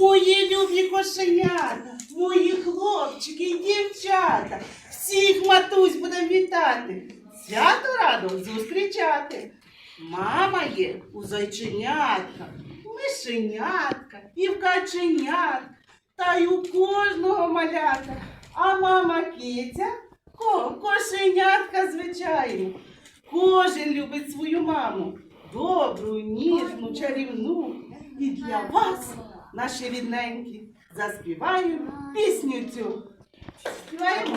Мої любі кошенята, мої хлопчики і дівчата, всіх матусь будемо вітати, свято радо зустрічати. Мама є у зайченятка, мишенятка і в каченятка, та й у кожного малята. А мама киця, ко, кошенятка, звичайно. Кожен любить свою маму, добру, ніжну, чарівну. І для вас, наші рідненькі, заспіваємо пісню цю. Співаємо.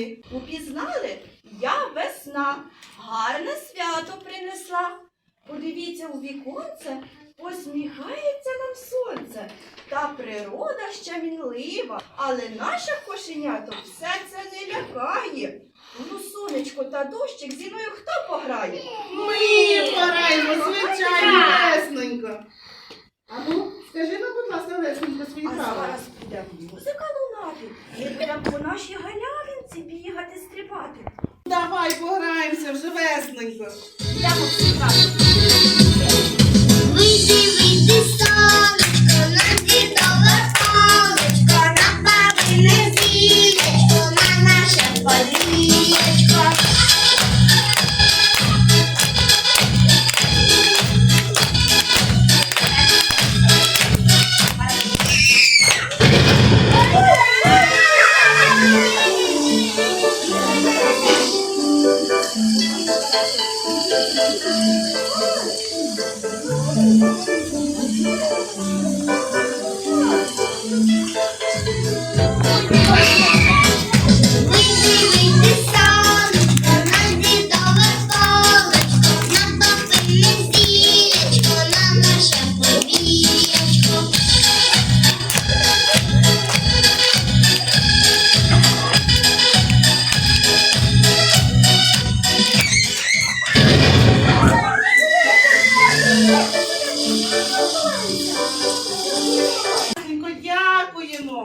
Вбранні? Упізнали? Я весна. Гарне свято принесла. Подивіться у віконце, посміхається нам сонце. Та природа ще мінлива, але наша кошенято все це не лякає. Ну, сонечко та дощик зі мною хто пограє? Ми пораємо, звичайно, Лесненько. А ну, скажи нам, будь ласка, Лесненько, свої А зараз буде музика лунати. Ми будемо по нашій галявинці бігати, стрибати. Давай пограємося вже весненько. Я разом.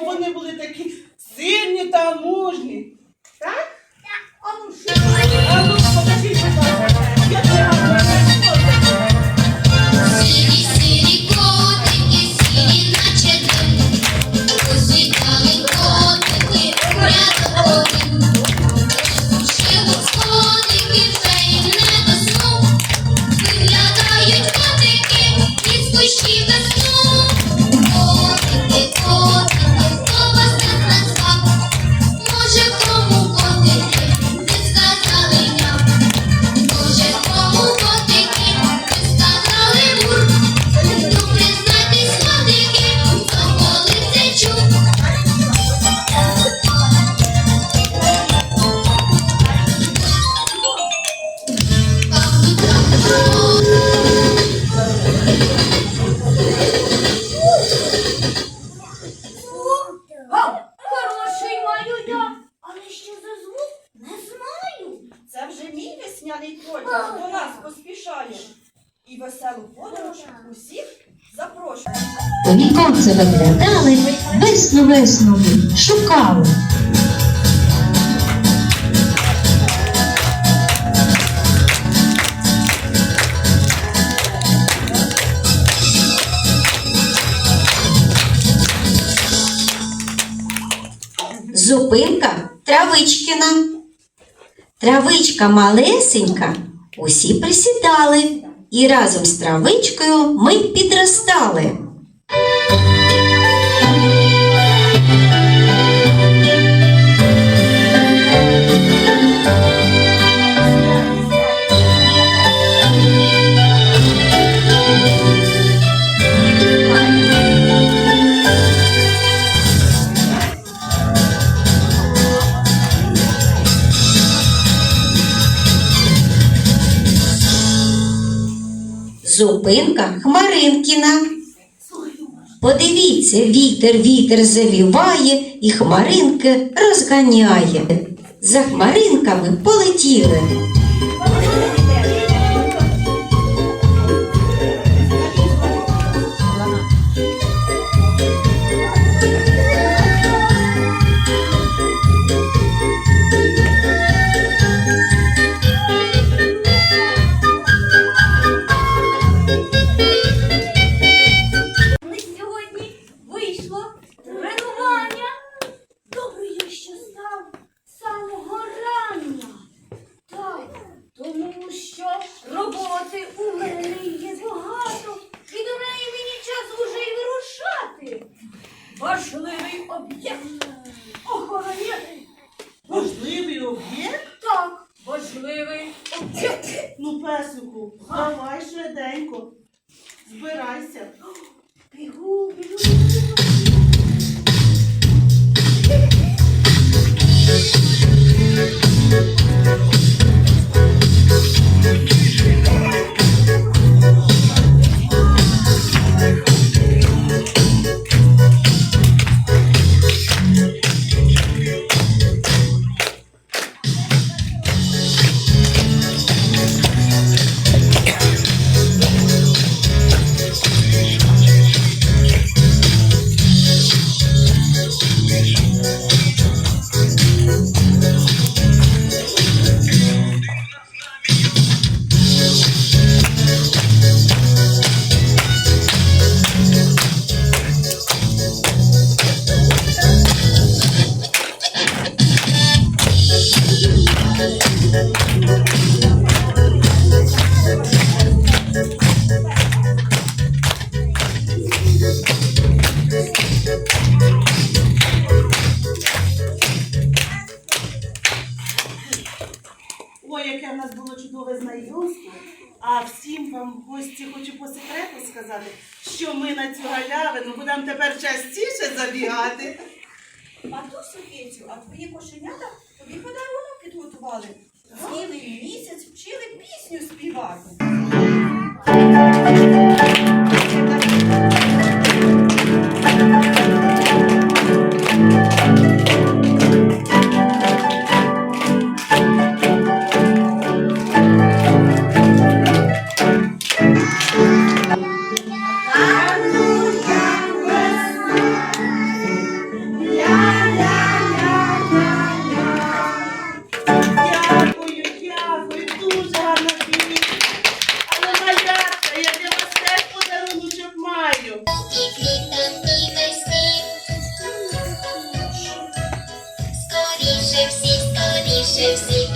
щоб вони були такі сильні та мужні. Так? А ну що? А ну, покажіть, будь ласка, як ви. Сірі, сірі котики, сірі, наче дим. Котики, рядом один. Розпушили сходики, вже й не до сну. Виглядають котики із кущів. Котики, весну шукали. Зупинка травичкина. Травичка малесенька, усі присідали, і разом з травичкою ми підростали. Зупинка Хмаринкіна. Подивіться, вітер, вітер завіває і хмаринки розганяє. За хмаринками полетіли. Huh. Ой, яке в нас було чудове знайомство. А всім вам гості хочу по секрету сказати, що ми на цю галявину будемо тепер частіше забігати. Матусю Кицю, а твої кошенята тобі подарунок підготували. Цілий місяць вчили пісню співати. Скоріше всі, скоріше всі.